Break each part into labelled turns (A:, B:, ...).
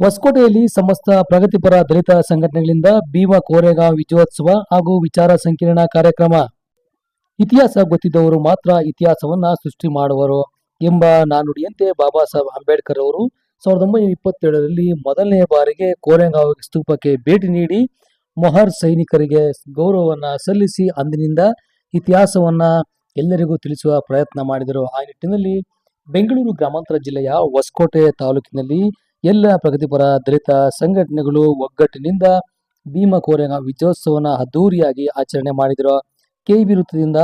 A: ಹೊಸಕೋಟೆಯಲ್ಲಿ ಸಮಸ್ತ ಪ್ರಗತಿಪರ ದಲಿತ ಸಂಘಟನೆಗಳಿಂದ ಭೀಮ ಕೋರೆಗಾಂವ್ ವಿಜಯೋತ್ಸವ ಹಾಗೂ ವಿಚಾರ ಸಂಕಿರಣ ಕಾರ್ಯಕ್ರಮ. ಇತಿಹಾಸ ಗೊತ್ತಿದ್ದವರು ಮಾತ್ರ ಇತಿಹಾಸವನ್ನ ಸೃಷ್ಟಿ ಮಾಡುವರು ಎಂಬ ನಾನುಡಿಯಂತೆ ಬಾಬಾ ಸಾಹೇಬ್ ಅಂಬೇಡ್ಕರ್ ಅವರು ಸಾವಿರದ ಒಂಬೈನೂರ ಇಪ್ಪತ್ತೇಳರಲ್ಲಿ ಮೊದಲನೇ ಬಾರಿಗೆ ಕೋರೆಗಾಂವ್ ಸ್ತೂಪಕ್ಕೆ ಭೇಟಿ ನೀಡಿ ಮೊಹರ್ ಸೈನಿಕರಿಗೆ ಗೌರವವನ್ನ ಸಲ್ಲಿಸಿ ಅಂದಿನಿಂದ ಇತಿಹಾಸವನ್ನ ಎಲ್ಲರಿಗೂ ತಿಳಿಸುವ ಪ್ರಯತ್ನ ಮಾಡಿದರು. ಆ ನಿಟ್ಟಿನಲ್ಲಿ ಬೆಂಗಳೂರು ಗ್ರಾಮಾಂತರ ಜಿಲ್ಲೆಯ ಹೊಸಕೋಟೆ ತಾಲೂಕಿನಲ್ಲಿ ಎಲ್ಲ ಪ್ರಗತಿಪರ ದಲಿತ ಸಂಘಟನೆಗಳು ಒಗ್ಗಟ್ಟಿನಿಂದ ಭೀಮ ಕೋರೆಗಾಂವ್ ವಿಜಯೋತ್ಸವನ ಅದ್ದೂರಿಯಾಗಿ ಆಚರಣೆ ಮಾಡಿದರು. ಕೆಬಿ ವೃತ್ತದಿಂದ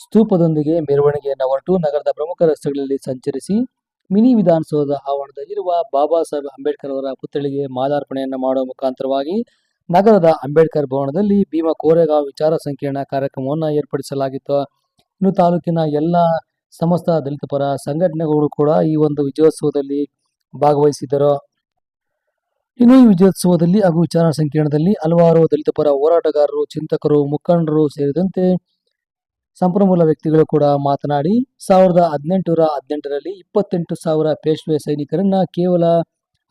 A: ಸ್ತೂಪದೊಂದಿಗೆ ಮೆರವಣಿಗೆಯನ್ನು ಹೊರಟು ನಗರದ ಪ್ರಮುಖ ರಸ್ತೆಗಳಲ್ಲಿ ಸಂಚರಿಸಿ ಮಿನಿ ವಿಧಾನಸೌಧದ ಆವರಣದಲ್ಲಿರುವ ಬಾಬಾ ಸಾಹೇಬ್ ಅಂಬೇಡ್ಕರ್ ಅವರ ಪುತ್ಥಳಿಗೆ ಮಾಲಾರ್ಪಣೆಯನ್ನು ಮಾಡುವ ಮುಖಾಂತರವಾಗಿ ನಗರದ ಅಂಬೇಡ್ಕರ್ ಭವನದಲ್ಲಿ ಭೀಮ ಕೋರೆಗಾಂವ್ ವಿಚಾರ ಸಂಕಿರಣ ಕಾರ್ಯಕ್ರಮವನ್ನು ಏರ್ಪಡಿಸಲಾಗಿತ್ತು. ಇನ್ನು ತಾಲೂಕಿನ ಎಲ್ಲ ಸಮಸ್ತ ದಲಿತ ಪರ ಸಂಘಟನೆಗಳು ಕೂಡ ಈ ಒಂದು ವಿಜಯೋತ್ಸವದಲ್ಲಿ ಭಾಗವಹಿಸಿದ್ದರು. ಇನ್ನು ಈ ವಿಜಯೋತ್ಸವದಲ್ಲಿ ಹಾಗೂ ವಿಚಾರ ಸಂಕಿರಣದಲ್ಲಿ ಹಲವಾರು ದಲಿತ ಪರ ಹೋರಾಟಗಾರರು, ಚಿಂತಕರು, ಮುಖಂಡರು ಸೇರಿದಂತೆ ಸಂಪನ್ಮೂಲ ವ್ಯಕ್ತಿಗಳು ಕೂಡ ಮಾತನಾಡಿ, ಸಾವಿರದ ಹದಿನೆಂಟುನೂರ ಹದಿನೆಂಟರಲ್ಲಿ ಇಪ್ಪತ್ತೆಂಟು ಸಾವಿರ ಪೇಶ್ವೆ ಸೈನಿಕರನ್ನ ಕೇವಲ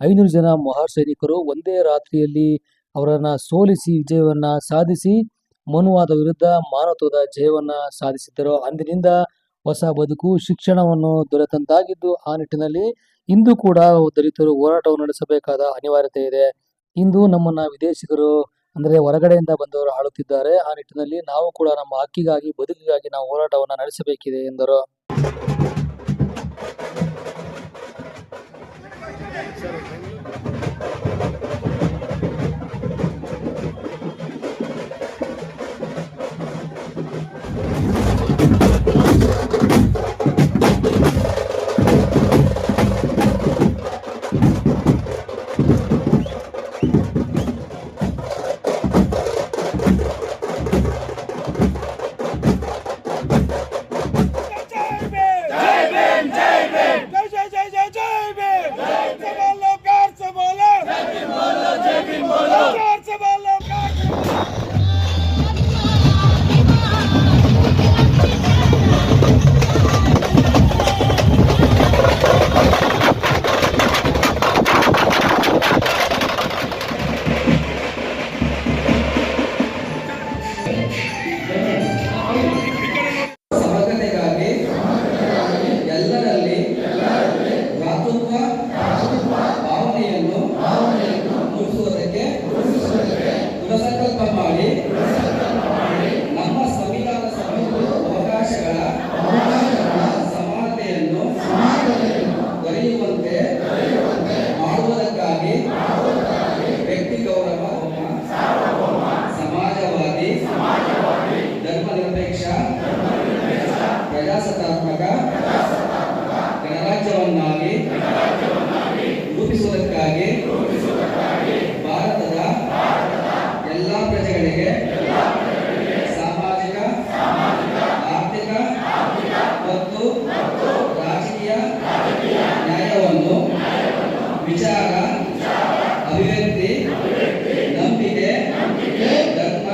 A: ಐನೂರು ಜನ ಮಹಾರ್ ಸೈನಿಕರು ಒಂದೇ ರಾತ್ರಿಯಲ್ಲಿ ಅವರನ್ನ ಸೋಲಿಸಿ ವಿಜಯವನ್ನ ಸಾಧಿಸಿ, ಮನುವಾದ ವಿರುದ್ಧ ಮಾನವತ್ವದ ಜಯವನ್ನ ಸಾಧಿಸಿದ್ದರು. ಅಂದಿನಿಂದ ಹೊಸ ಬದುಕು, ಶಿಕ್ಷಣವನ್ನು ದೊರೆತಂತಾಗಿದ್ದು ಆ ನಿಟ್ಟಿನಲ್ಲಿ ಇಂದು ಕೂಡ ದಲಿತರು ಹೋರಾಟವನ್ನು ನಡೆಸಬೇಕಾದ ಅನಿವಾರ್ಯತೆ ಇದೆ. ಇಂದು ನಮ್ಮನ್ನ ವಿದೇಶಿಗರು, ಅಂದರೆ ಹೊರಗಡೆಯಿಂದ ಬಂದವರು ಆಳುತ್ತಿದ್ದಾರೆ. ಆ ನಿಟ್ಟಿನಲ್ಲಿ ನಾವು ಕೂಡ ನಮ್ಮ ಹಕ್ಕಿಗಾಗಿ, ಬದುಕಿಗಾಗಿ ನಾವು ಹೋರಾಟವನ್ನು ನಡೆಸಬೇಕಿದೆ ಎಂದರು.
B: ಅಭಿವ್ಯಕ್ತಿ, ನಂಬಿಕೆ, ಧರ್ಮ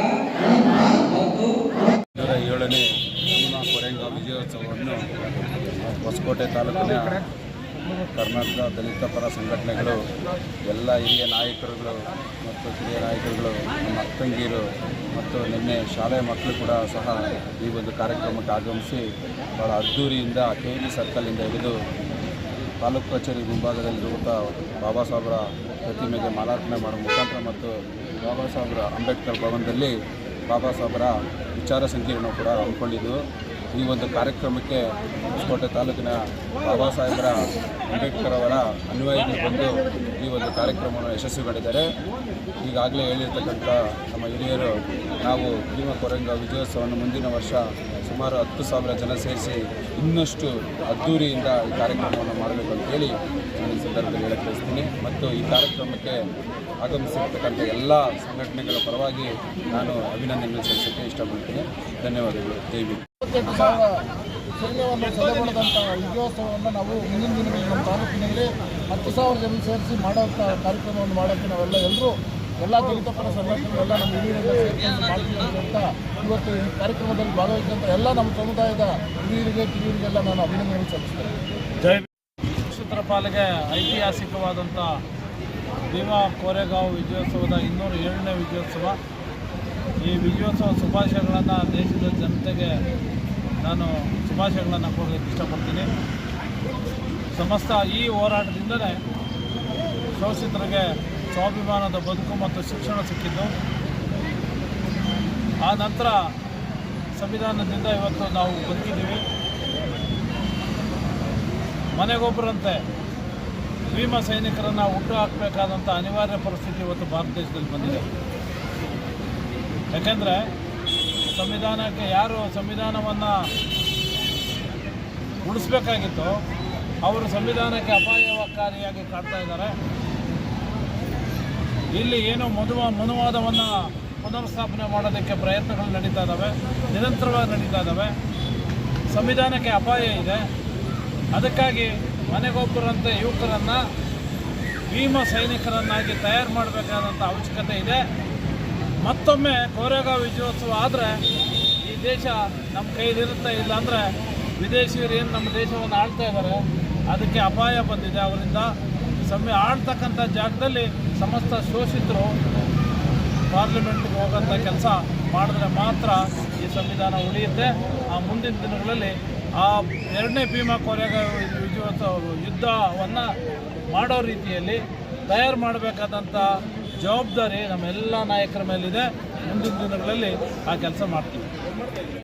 B: ಮತ್ತು
C: ಏಳನೇ ವಿಜಯೋತ್ಸವವನ್ನು ಹೊಸಕೋಟೆ ತಾಲೂಕಿನ ಕರ್ನಾಟಕ ದಲಿತ ಪರ ಸಂಘಟನೆಗಳು, ಎಲ್ಲ ಹಿರಿಯ ನಾಯಕರುಗಳು ಮತ್ತು ಕಿರಿಯ ನಾಯಕರುಗಳು, ನಮ್ಮ ಅಕ್ಕಂಗೀರು ಮತ್ತು ನಿನ್ನೆ ಶಾಲೆ ಮಕ್ಕಳು ಕೂಡ ಸಹ ಈ ಒಂದು ಕಾರ್ಯಕ್ರಮಕ್ಕೆ ಆಗಮಿಸಿ ಭಾಳ ಅದ್ಧೂರಿಯಿಂದ ಕೆ ವಿ ಸರ್ಕಲಿಂದ ಹಿಡಿದು ತಾಲೂಕು ಕಚೇರಿ ಮುಂಭಾಗದಲ್ಲಿರುವಂಥ ಬಾಬಾ ಸಾಹೇಬರ ಪ್ರತಿಮೆಗೆ ಮಾಲಾರ್ಪಣೆ ಮಾಡುವ ಮುಖಾಂತರ ಮತ್ತು ಬಾಬಾ ಸಾಹೇಬರ ಅಂಬೇಡ್ಕರ್ ಭವನದಲ್ಲಿ ಬಾಬಾ ಸಾಹೇಬರ ವಿಚಾರ ಸಂಕೀರ್ಣ ಕೂಡ ಹಮ್ಮಿಕೊಂಡಿದ್ದು, ಈ ಒಂದು ಕಾರ್ಯಕ್ರಮಕ್ಕೆ ಹೊಸಕೋಟೆ ತಾಲೂಕಿನ ಬಾಬಾ ಸಾಹೇಬರ ಅಂಬೇಡ್ಕರ್ ಅವರ ಅನ್ವಯಿಗಳು ಬಂದು ಈ ಒಂದು ಕಾರ್ಯಕ್ರಮವನ್ನು ಯಶಸ್ವಿಗೊಂಡಿದ್ದಾರೆ. ಈಗಾಗಲೇ ಹೇಳಿರ್ತಕ್ಕಂಥ ನಮ್ಮ ಹಿರಿಯರು ನಾವು ಭೀಮ ಕೊರಂಗ ವಿಜಯೋತ್ಸವವನ್ನು ಮುಂದಿನ ವರ್ಷ ಸುಮಾರು ಹತ್ತು ಸಾವಿರ ಜನ ಸೇರಿಸಿ ಇನ್ನಷ್ಟು ಅದ್ದೂರಿಯಿಂದ ಈ ಕಾರ್ಯಕ್ರಮವನ್ನು ಮಾಡಬೇಕು ಅಂತ ಹೇಳಿ ನಾನು ಈ ಸಂದರ್ಭದಲ್ಲಿ ಹೇಳಕ್ಕೆ ಬಯಸ್ತೀನಿ. ಮತ್ತು ಈ ಕಾರ್ಯಕ್ರಮಕ್ಕೆ ಆಗಮಿಸಿರ್ತಕ್ಕಂಥ ಎಲ್ಲ ಸಂಘಟನೆಗಳ ಪರವಾಗಿ ನಾನು ಅಭಿನಂದನೆ ಸಲ್ಲಿಸೋಕ್ಕೆ ಇಷ್ಟಪಡ್ತೀನಿ. ಧನ್ಯವಾದಗಳು.
D: ದೇವಿ ಸೈನ್ಯವನ್ನು ವಿಜಯೋತ್ಸವವನ್ನು ನಾವು ಮುಂದಿನ ದಿನಗಳಲ್ಲಿ ನಮ್ಮ ತಾಲೂಕಿನಲ್ಲಿ ಹತ್ತು ಸಾವಿರ ಜನ ಸೇರಿಸಿ ಮಾಡೋಂಥ ಕಾರ್ಯಕ್ರಮವನ್ನು ಮಾಡೋಕ್ಕೆ ನಾವೆಲ್ಲ ಎಲ್ಲರೂ ಎಲ್ಲ ದಲಿತ ಪರ ಸಂಘಟನೆಗಳೆಲ್ಲ ನಮ್ಮ ಅಂತ ಇವತ್ತು ಈ ಕಾರ್ಯಕ್ರಮದಲ್ಲಿ ಭಾಗವಹಿಸಿದಂಥ ಎಲ್ಲ ನಮ್ಮ ಸಮುದಾಯದ ಹಿರಿಯರಿಗೆ, ಕಿರಿಯರಿಗೆಲ್ಲ ನಾನು ಅಭಿನಂದನೆ ಸಲ್ಲಿಸ್ತೇನೆ.
E: ನಕ್ಷತ್ರ ಪಾಲಿಗೆ ಐತಿಹಾಸಿಕವಾದಂಥ ಭೀಮಾ ಕೋರೆಗಾಂವ್ ವಿಜಯೋತ್ಸವದ ಇನ್ನೂರ ಏಳನೇ ವಿಜಯೋತ್ಸವ. ಈ ವಿಜಯೋತ್ಸವ ಶುಭಾಶಯಗಳನ್ನು ದೇಶದ ಜನತೆಗೆ ನಾನು ಶುಭಾಶಯಗಳನ್ನು ಕೊಡಲಿಕ್ಕೆ ಇಷ್ಟಪಡ್ತೀನಿ. ಸಮಸ್ತ ಈ ಹೋರಾಟದಿಂದಲೇ ಶೋಷಿತರಿಗೆ ಸ್ವಾಭಿಮಾನದ ಬದುಕು ಮತ್ತು ಶಿಕ್ಷಣ ಸಿಕ್ಕಿದ್ದು. ಆ ನಂತರ ಸಂವಿಧಾನದಿಂದ ಇವತ್ತು ನಾವು ಬದುಕಿದ್ದೀವಿ. ಮನೆಗೊಬ್ಬರಂತೆ ಭೀಮ ಸೈನಿಕರನ್ನು ಹುಟ್ಟು ಹಾಕಬೇಕಾದಂಥ ಅನಿವಾರ್ಯ ಪರಿಸ್ಥಿತಿ ಇವತ್ತು ಭಾರತ ದೇಶದಲ್ಲಿ ಬಂದಿದೆ. ಯಾಕೆಂದರೆ ಸಂವಿಧಾನಕ್ಕೆ ಯಾರು ಸಂವಿಧಾನವನ್ನು ಉಳಿಸ್ಬೇಕಾಗಿತ್ತು ಅವರು ಸಂವಿಧಾನಕ್ಕೆ ಅಪಾಯಕಾರಿಯಾಗಿ ಕಾಡ್ತಾ ಇದ್ದಾರೆ. ಇಲ್ಲಿ ಏನು ಮನುವ ಮನುವಾದವನ್ನು ಪುನರ್ಸ್ಥಾಪನೆ ಮಾಡೋದಕ್ಕೆ ಪ್ರಯತ್ನಗಳು ನಡೀತಾ ಇದ್ದಾವೆ ನಿರಂತರವಾಗಿ ನಡೀತಾ ಇದ್ದಾವೆ ಸಂವಿಧಾನಕ್ಕೆ ಅಪಾಯ ಇದೆ. ಅದಕ್ಕಾಗಿ ಮನೆಗೊಬ್ಬರಂತೆ ಯುವಕರನ್ನು, ಭೀಮ ಸೈನಿಕರನ್ನಾಗಿ ತಯಾರು ಮಾಡಬೇಕಾದಂಥ ಅವಶ್ಯಕತೆ ಇದೆ. ಮತ್ತೊಮ್ಮೆ ಕೋರೆಗಾಂವ್ ವಿಜಯೋತ್ಸವ ಆದರೆ ಈ ದೇಶ ನಮ್ಮ ಕೈಲಿರುತ್ತೆ, ಇಲ್ಲಾಂದರೆ ವಿದೇಶಿಯರು ಏನು ನಮ್ಮ ದೇಶವನ್ನು ಆಳ್ತಾ ಇದ್ದಾರೆ ಅದಕ್ಕೆ ಅಪಾಯ ಬಂದಿದೆ. ಅವರಿಂದ ಸಮಯ ಆಡ್ತಕ್ಕಂಥ ಜಾಗದಲ್ಲಿ ಸಮಸ್ತ ಶೋಷಿತರು ಪಾರ್ಲಿಮೆಂಟ್ಗೆ ಹೋಗೋಂಥ ಕೆಲಸ ಮಾಡಿದ್ರೆ ಮಾತ್ರ ಈ ಸಂವಿಧಾನ ಉಳಿಯುತ್ತೆ. ಆ ಮುಂದಿನ ದಿನಗಳಲ್ಲಿ ಆ ಎರಡನೇ ಭೀಮಾ ಕೋರೆಗ ಯುದ್ಧವನ್ನು ಮಾಡೋ ರೀತಿಯಲ್ಲಿ ತಯಾರು ಮಾಡಬೇಕಾದಂಥ ಜವಾಬ್ದಾರಿ ನಮ್ಮೆಲ್ಲ ನಾಯಕರ ಮೇಲಿದೆ. ಮುಂದಿನ ದಿನಗಳಲ್ಲಿ ಆ ಕೆಲಸ ಮಾಡ್ತೀವಿ.